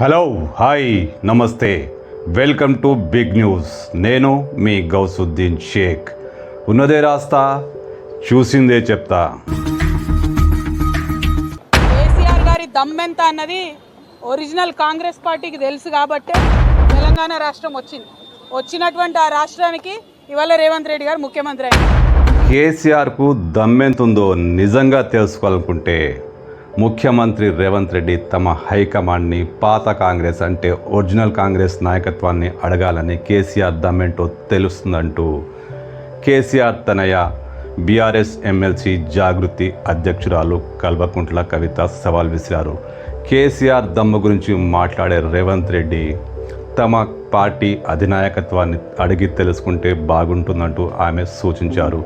Hello hi నమస్తే. Welcome to big news. నేను మీ గౌసుద్దీన్ షేక్. ఉన్నదే రాస్తా చూసిందే చెప్తా. కేసీఆర్ గారి దమ్మెంత అన్నది ఒరిజినల్ కాంగ్రెస్ పార్టీకి తెలుసు కాబట్టే తెలంగాణ రాష్ట్రం వచ్చింది. వచ్చినటువంటి ఆ రాష్ట్రానికి ఇవాళ రేవంత్ రెడ్డి గారు ముఖ్యమంత్రి అయ్యారు కేసీఆర్కు దమ్మెంతుందో నిజంగా తెలుసుకోవాలనుకుంటే ముఖ్యమంత్రి రేవంత్ రెడ్డి తమ హైకమాండ్ని పాత కాంగ్రెస్ అంటే ఒరిజినల్ కాంగ్రెస్ నాయకత్వాన్ని అడగాలని కేసీఆర్ దమ్మేంటో తెలుస్తుందంటూ. కేసీఆర్ తనయ బీఆర్ఎస్ ఎమ్మెల్సీ జాగృతి అధ్యక్షురాలు కల్వకుంట్ల కవిత సవాల్ విసిరారు. కేసీఆర్ దమ్ము గురించి మాట్లాడే రేవంత్ రెడ్డి తమ పార్టీ అధినాయకత్వాన్ని అడిగి తెలుసుకుంటే బాగుంటుందంటూ ఆమె సూచించారు.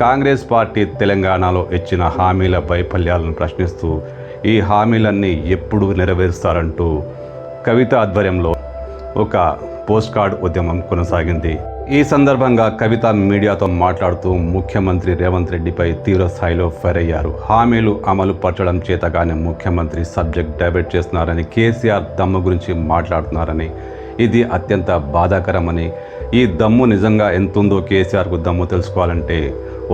కాంగ్రెస్ పార్టీ తెలంగాణలో ఇచ్చిన హామీల వైఫల్యాలను ప్రశ్నిస్తూ ఈ హామీలన్నీ ఎప్పుడు నెరవేరుస్తారంటూ కవిత ఆధ్వర్యంలో ఒక పోస్ట్ కార్డ్ ఉద్యమం కొనసాగింది. ఈ సందర్భంగా కవిత మీడియాతో మాట్లాడుతూ ముఖ్యమంత్రి రేవంత్ రెడ్డిపై తీవ్ర స్థాయిలో ఫైర్ అయ్యారు హామీలు అమలు పరచడం చేతగానే ముఖ్యమంత్రి సబ్జెక్ట్ డైవర్ట్ చేస్తున్నారని కేసీఆర్ దమ్ము గురించి మాట్లాడుతున్నారని ఇది అత్యంత బాధాకరమని ఈ దమ్ము నిజంగా ఎంతుందో కేసీఆర్కు దమ్ము తెలుసుకోవాలంటే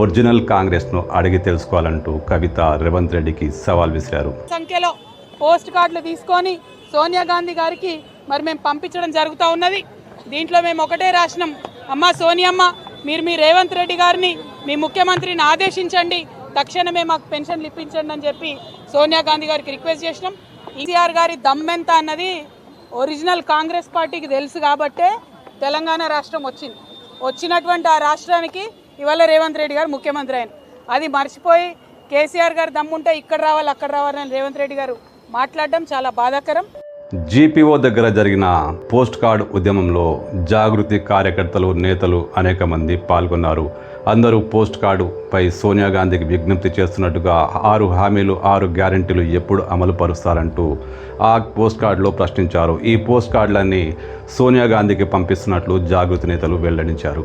ఒరిజినల్ కాంగ్రెస్ను అడిగి తెలుసుకోవాలంటూ కవిత రేవంత్ రెడ్డికి సవాల్ విసిరారు. సంఖ్యలో పోస్ట్ కార్డులు తీసుకొని సోనియా గాంధీ గారికి మరి మేము పంపించడం జరుగుతూ ఉన్నది. దీంట్లో మేము ఒకటే రాసినాం. అమ్మ సోనియమ్మ మీరు మీ రేవంత్ రెడ్డి గారిని మీ ముఖ్యమంత్రిని ఆదేశించండి. తక్షణమే మాకు పెన్షన్లు ఇప్పించండి అని చెప్పి సోనియా గాంధీ గారికి రిక్వెస్ట్ చేసినాం. ఈసీఆర్ గారి దమ్మెంత అన్నది ఒరిజినల్ కాంగ్రెస్ పార్టీకి తెలుసు కాబట్టే తెలంగాణ రాష్ట్రం వచ్చింది. వచ్చినటువంటి ఆ రాష్ట్రానికి ఇవాళ రేవంత్ రెడ్డి గారు ముఖ్యమంత్రి ఆయన. అది మర్చిపోయి కేసీఆర్ గారు దమ్ముంటే ఇక్కడ రావాలి అక్కడ రావాలని రేవంత్ రెడ్డి గారు మాట్లాడడం చాలా బాధాకరం. జీపీఓ దగ్గర జరిగిన పోస్ట్ కార్డ్ ఉద్యమంలో జాగృతి కార్యకర్తలు నేతలు అనేక మంది పాల్గొన్నారు. అందరూ పోస్ట్ కార్డుపై సోనియా గాంధీకి విజ్ఞప్తి చేస్తున్నట్టుగా ఆరు హామీలు ఆరు గ్యారెంటీలు ఎప్పుడు అమలు పరుస్తారంటూ ఆ పోస్ట్ కార్డులో ప్రశ్నించారు. ఈ పోస్ట్ కార్డులన్నీ సోనియా గాంధీకి పంపిస్తున్నట్లు జాగృతి నేతలు వెల్లడించారు.